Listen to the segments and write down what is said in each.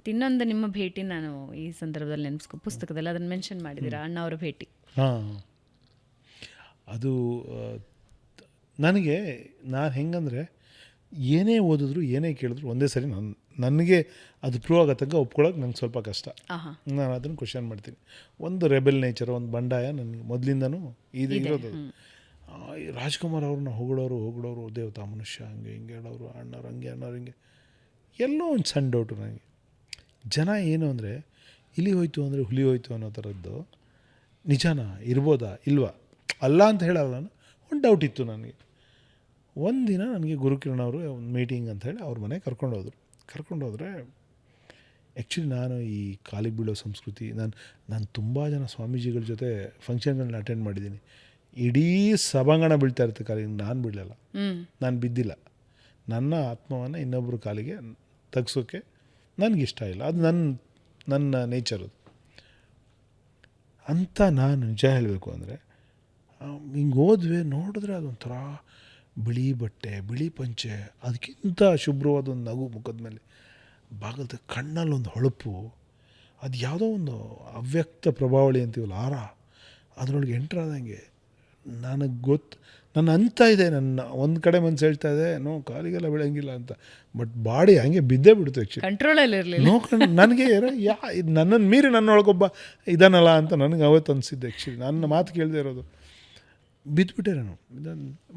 ಮತ್ತು ಇನ್ನೊಂದು ನಿಮ್ಮ ಭೇಟಿ ನಾನು ಈ ಸಂದರ್ಭದಲ್ಲಿ ನೆನೆಸ್ಕೊ ಪುಸ್ತಕದಲ್ಲಿ ಅದನ್ನು ಮೆನ್ಷನ್ ಮಾಡಿದ್ದೀರಾ? ಅಣ್ಣ ಅವರ ಭೇಟಿ. ಹಾಂ ಅದು ನನಗೆ ನಾನು ಹೆಂಗಂದರೆ ಏನೇ ಓದಿದ್ರು ಏನೇ ಕೇಳಿದ್ರು ಒಂದೇ ಸರಿ ನನ್ನ ನನಗೆ ಅದು ಪ್ರೂವ್ ಆಗೋ ತನಕ ಒಪ್ಕೊಳ್ಳೋಕೆ ನಂಗೆ ಸ್ವಲ್ಪ ಕಷ್ಟ. ನಾನು ಅದನ್ನು ಕ್ವಶನ್ ಮಾಡ್ತೀನಿ. ಒಂದು ರೆಬೆಲ್ ನೇಚರ್ ಒಂದು ಬಂಡಾಯ ನನಗೆ ಮೊದಲಿಂದನೂ ಇದು ಇರೋದು. ರಾಜ್ಕುಮಾರ್ ಅವ್ರನ್ನ ಹೊಗಳೋರು ಹೊಗಳೋರು ದೇವತಾ ಮನುಷ್ಯ ಹಂಗೆ ಹಿಂಗೆ ಹೇಳೋರು ಅಣ್ಣವ್ರು ಹಂಗೆ ಅಣ್ಣವ್ರು ಹಿಂಗೆ ಎಲ್ಲೋ ಒಂದು ಸಣ್ಣ ಡೌಟು ನನಗೆ. ಜನ ಏನು ಅಂದರೆ ಇಲಿ ಹೋಯ್ತು ಅಂದರೆ ಹುಲಿ ಹೋಯ್ತು ಅನ್ನೋ ಥರದ್ದು ನಿಜಾನ? ಇರ್ಬೋದಾ? ಇಲ್ವಾ? ಅಲ್ಲ ಅಂತ ಹೇಳಲ್ಲ ನಾನು. ಒಂದು ಡೌಟ್ ಇತ್ತು ನನಗೆ. ಒಂದಿನ ನನಗೆ ಗುರುಕಿರಣ್ ಅವರು ಒಂದು ಮೀಟಿಂಗ್ ಅಂತ ಹೇಳಿ ಅವ್ರ ಮನೆ ಕರ್ಕೊಂಡೋದ್ರು ಕರ್ಕೊಂಡೋದ್ರೆ ಆ್ಯಕ್ಚುಲಿ ನಾನು ಈ ಕಾಲಿಗೆ ಬೀಳೋ ಸಂಸ್ಕೃತಿ ನಾನು ನಾನು ತುಂಬ ಜನ ಸ್ವಾಮೀಜಿಗಳ ಜೊತೆ ಫಂಕ್ಷನ್ಗಳನ್ನ ಅಟೆಂಡ್ ಮಾಡಿದ್ದೀನಿ. ಇಡೀ ಸಭಾಂಗಣ ಬೀಳ್ತಾ ಇರುತ್ತೆ ಕಾಲಿಗೆ. ನಾನು ಬೀಳಲ್ಲ ನಾನು ಬಿದ್ದಿಲ್ಲ. ನನ್ನ ಆತ್ಮವನ್ನು ಇನ್ನೊಬ್ಬರು ಕಾಲಿಗೆ ತಗ್ಸೋಕ್ಕೆ ನನಗಿಷ್ಟ ಇಲ್ಲ. ಅದು ನನ್ನ ನನ್ನ ನೇಚರ್ ಅದು. ಅಂತ ನಾನು ನಿಜ ಹೇಳಬೇಕು ಅಂದರೆ ಹಿಂಗೆ ಹೋದ್ವಿ ನೋಡಿದ್ರೆ ಅದೊಂಥರ ಬಿಳಿ ಬಟ್ಟೆ, ಬಿಳಿ ಪಂಚೆ, ಅದಕ್ಕಿಂತ ಶುಭ್ರವಾದ ಒಂದು ನಗು ಮುಖದ ಮೇಲೆ ಭಾಗದ ಕಣ್ಣಲ್ಲಿ ಒಂದು ಹೊಳಪು ಅದು ಯಾವುದೋ ಒಂದು ಅವ್ಯಕ್ತ ಪ್ರಭಾವಳಿ ಅಂತೀವಲ್ಲ, ಆರ, ಅದರೊಳಗೆ ಎಂಟ್ರಾದಂಗೆ ನನಗೆ ಗೊತ್ತು. ನನ್ನ ಅಂತ ಇದೆ ನನ್ನ ಒಂದು ಕಡೆ ಮನ್ಸು ಹೇಳ್ತಾ ಇದೆ ನೋ ಕಾಲಿಗೆಲ್ಲ ಬೆಳೆಯಂಗಿಲ್ಲ ಅಂತ. ಬಟ್ ಬಾಡಿ ಹಂಗೆ ಬಿದ್ದೇ ಬಿಡ್ತು ಆ್ಯಕ್ಚುಲಿ ಕಂಟ್ರೋಲಲ್ಲಿ ಇರಲಿಲ್ಲ. ನೋ ನನಗೆ ಯಾ ಇದು ನನ್ನನ್ನು ಮೀರಿ ನನ್ನೊಳಗೊಬ್ಬ ಇದನ್ನಲ್ಲ ಅಂತ ನನಗೆ ಅವತ್ತು ಅನಿಸಿದ್ದೆ ಆ್ಯಕ್ಚುಲಿ ನನ್ನ ಮಾತು ಕೇಳದೆ ಇರೋದು. ಬಿದ್ದುಬಿಟ್ಟೆ ನಾನು.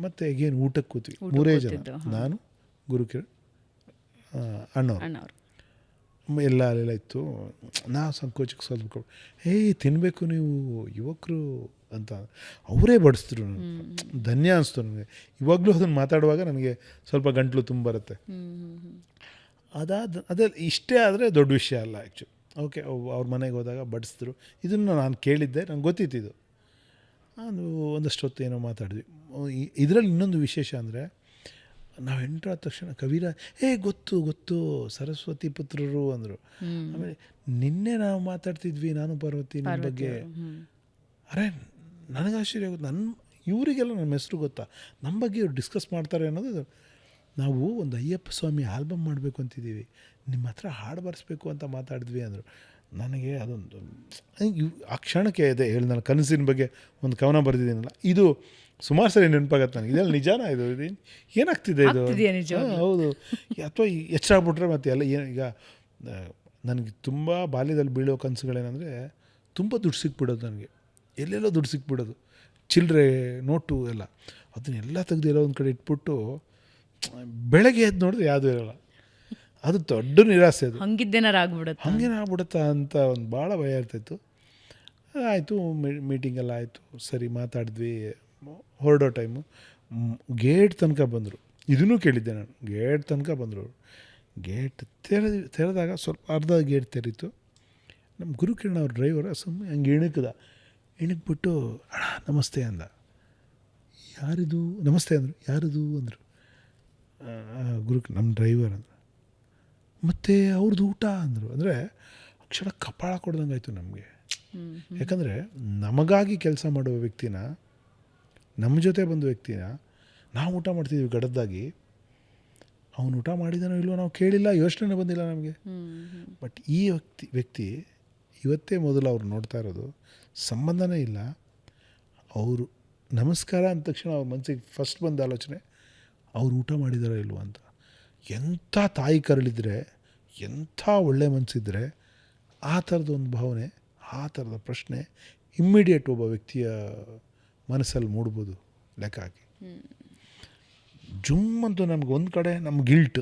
ಮತ್ತೆ ಏನು ಊಟಕ್ಕೆ ಕೂತ್ವಿ. ಮೂರೇ ಜನ. ನಾನು ಗುರುಕಿರಣ್ ಅಣ್ಣವ್ರು. ಎಲ್ಲ ಅಲ್ಲೆಲ್ಲ ಇತ್ತು. ನಾ ಸಂಕೋಚಕ್ಕೆ ಸ್ವಲ್ಪ ಏಯ್ ತಿನ್ನಬೇಕು ನೀವು. ಯುವಕರು ಅಂತ ಅವರೇ ಬಡಿಸಿದ್ರು ನನಗೆ. ಧನ್ಯ ಅನಿಸ್ತು ನನಗೆ. ಇವಾಗಲೂ ಅದನ್ನು ಮಾತಾಡುವಾಗ ನನಗೆ ಸ್ವಲ್ಪ ಗಂಟ್ಲು ತುಂಬ ಬರುತ್ತೆ. ಅದಾದ ಅದೇ ಇಷ್ಟೇ ಆದರೆ ದೊಡ್ಡ ವಿಷಯ ಅಲ್ಲ ಆ್ಯಕ್ಚು ಓಕೆ ಅವ್ರ ಮನೆಗೆ ಹೋದಾಗ ಬಡಿಸಿದ್ರು ಇದನ್ನು ನಾನು ಕೇಳಿದ್ದೆ ನಂಗೆ ಗೊತ್ತಿತ್ತು ಇದು. ಅದು ಒಂದಷ್ಟು ಹೊತ್ತು ಏನೋ ಮಾತಾಡಿದ್ವಿ ಇದರಲ್ಲಿ ಇನ್ನೊಂದು ವಿಶೇಷ ಅಂದರೆ ನಾವು ಎಂಟ್ರಾದ ತಕ್ಷಣ ಕವಿರ ಏ ಗೊತ್ತು ಗೊತ್ತು ಸರಸ್ವತಿ ಪುತ್ರರು ಅಂದರು. ಆಮೇಲೆ ನಿನ್ನೆ ನಾವು ಮಾತಾಡ್ತಿದ್ವಿ ನಾನು ಪಾರ್ವತಿ ನಿಮ್ಮ ಬಗ್ಗೆ. ಅರೆ ನನಗೆ ಆಶ್ಚರ್ಯ ಆಗುತ್ತೆ ನನ್ನ ಇವರಿಗೆಲ್ಲ ನಮ್ಮ ಹೆಸರು ಗೊತ್ತಾ? ನಮ್ಮ ಬಗ್ಗೆ ಇವ್ರು ಡಿಸ್ಕಸ್ ಮಾಡ್ತಾರೆ ಅನ್ನೋದು ನಾವು ಒಂದು ಅಯ್ಯಪ್ಪ ಸ್ವಾಮಿ ಆಲ್ಬಮ್ ಮಾಡಬೇಕು ಅಂತಿದ್ದೀವಿ. ನಿಮ್ಮ ಹತ್ರ ಹಾಡು ಬರೆಸ್ಬೇಕು ಅಂತ ಮಾತಾಡಿದ್ವಿ ಅಂದರು. ನನಗೆ ಅದೊಂದು ಆ ಕ್ಷಣಕ್ಕೆ ಇದೆ ಹೇಳಿ ನಾನು ಕನಸಿನ ಬಗ್ಗೆ ಒಂದು ಕವನ ಬರೆದಿದ್ದೀನಲ್ಲ. ಇದು ಸುಮಾರು ಸರಿ ನೆನಪಾಗತ್ತೆ ನನಗೆ. ಇದೆಲ್ಲ ನಿಜಾನ ಇದು? ಇದು ಏನಾಗ್ತಿದೆ ಇದು? ಹೌದು. ಅಥವಾ ಹೆಚ್ಚಾಗ್ಬಿಟ್ರೆ ಮತ್ತೆ ಎಲ್ಲ ಏನು ಈಗ ನನಗೆ ತುಂಬ ಬಾಲ್ಯದಲ್ಲಿ ಬೀಳೋ ಕನಸುಗಳೇನೆಂದರೆ ತುಂಬ ದುಡ್ಡು ಸಿಕ್ಬಿಡೋದು ನನಗೆ. ಎಲ್ಲೆಲ್ಲೋ ದುಡ್ಡು ಸಿಕ್ಬಿಡೋದು. ಚಿಲ್ಲರೆ ನೋಟು ಎಲ್ಲ. ಅದನ್ನೆಲ್ಲ ತೆಗೆದು ಎಲ್ಲೋ ಒಂದು ಕಡೆ ಇಟ್ಬಿಟ್ಟು ಬೆಳಗ್ಗೆ ಎದ್ದು ನೋಡಿದ್ರೆ ಯಾವುದೂ ಇರಲ್ಲ. ಅದು ದೊಡ್ಡ ನಿರಾಸೆ ಅದು. ಹಂಗಿದ್ದೇನಾರು ಆಗ್ಬಿಡುತ್ತೆ? ಹಂಗೇನಾಗ್ಬಿಡುತ್ತಾ ಅಂತ ಒಂದು ಭಾಳ ಭಯ ಇರ್ತಾಯಿತ್ತು ಆಯಿತು ಮೀಟಿಂಗ್ ಎಲ್ಲ ಆಯಿತು. ಸರಿ ಮಾತಾಡಿದ್ವಿ. ಹೊರಡೋ ಟೈಮು ಗೇಟ್ ತನಕ ಬಂದರು. ಇದನ್ನೂ ಕೇಳಿದ್ದೆ ನಾನು. ಗೇಟ್ ತನಕ ಬಂದರು ಅವರು. ಗೇಟ್ ತೆರೆದು ತೆರೆದಾಗ ಸ್ವಲ್ಪ ಅರ್ಧ ಗೇಟ್ ತೆರೀತು. ನಮ್ಮ ಗುರುಕಿರಣ ಅವ್ರ ಡ್ರೈವರ್ ಸುಮ್ಮನೆ ಹಂಗೆ ಇಣುಕದ. ಇಣುಕ್ಬಿಟ್ಟು ಅಣ್ಣ ನಮಸ್ತೆ ಅಂದ. ಯಾರಿದು? ನಮಸ್ತೆ ಅಂದರು. ಯಾರಿದು? ಅಂದರು. ಗುರು ನಮ್ಮ ಡ್ರೈವರ್ ಅಂದರು. ಮತ್ತು ಅವ್ರದ್ದು ಊಟ? ಅಂದರು. ಅಂದರೆ ಅಕ್ಷರ ಕಪಾಳ ಕೊಡ್ದಂಗೆ ಆಯಿತು ನಮಗೆ. ಯಾಕಂದರೆ ನಮಗಾಗಿ ಕೆಲಸ ಮಾಡುವ ವ್ಯಕ್ತಿನ ನಮ್ಮ ಜೊತೆ ಬಂದ ವ್ಯಕ್ತಿನ ನಾವು ಊಟ ಮಾಡ್ತಿದ್ವಿ ಗಡದ್ದಾಗಿ. ಅವನು ಊಟ ಮಾಡಿದಾನೋ ಇಲ್ವೋ ನಾವು ಕೇಳಿಲ್ಲ ಯೋಚನೆ ಬಂದಿಲ್ಲ ನಮಗೆ. ಬಟ್ ಈ ವ್ಯಕ್ತಿ ವ್ಯಕ್ತಿ ಇವತ್ತೇ ಮೊದಲು ಅವ್ರು ನೋಡ್ತಾ ಇರೋದು ಸಂಬಂಧನೇ ಇಲ್ಲ. ಅವರು ನಮಸ್ಕಾರ ಅಂದ ತಕ್ಷಣ ಅವ್ರ ಮನಸ್ಸಿಗೆ ಫಸ್ಟ್ ಬಂದ ಆಲೋಚನೆ ಅವ್ರು ಊಟ ಮಾಡಿದಾರೋ ಇಲ್ವ ಅಂತ. ಎಂಥ ತಾಯಿ ಕರಳಿದ್ರೆ ಎಂಥ ಒಳ್ಳೆ ಮನಸ್ಸಿದ್ರೆ ಆ ಥರದ ಒಂದು ಭಾವನೆ ಆ ಥರದ ಪ್ರಶ್ನೆ ಇಮ್ಮಿಡಿಯೇಟ್ ಒಬ್ಬ ವ್ಯಕ್ತಿಯ ಮನಸ್ಸಲ್ಲಿ ಮೂಡ್ಬೋದು ಲೆಕ್ಕ ಹಾಕಿ. ಜುಮ್ ಅಂತೂ ನಮ್ಗೆ ಒಂದು ಕಡೆ ನಮ್ಮ ಗಿಲ್ಟು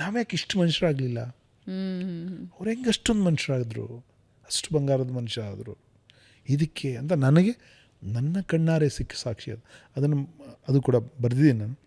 ನಾವ್ಯಾಕೆ ಇಷ್ಟು ಮನುಷ್ಯರಾಗಲಿಲ್ಲ? ಅವ್ರು ಹೆಂಗೆ ಅಷ್ಟೊಂದು ಮನುಷ್ಯರಾಗಿದ್ರು? ಅಷ್ಟು ಬಂಗಾರದ ಮನುಷ್ಯ ಆದರು. ಇದಕ್ಕೆ ಅಂತ ನನಗೆ ನನ್ನ ಕಣ್ಣಾರೆ ಸಿಕ್ಕ ಸಾಕ್ಷಿ ಅದು. ಅದನ್ನು, ಅದು ಕೂಡ ಬರೆದಿದ್ದೀನಿ ನಾನು.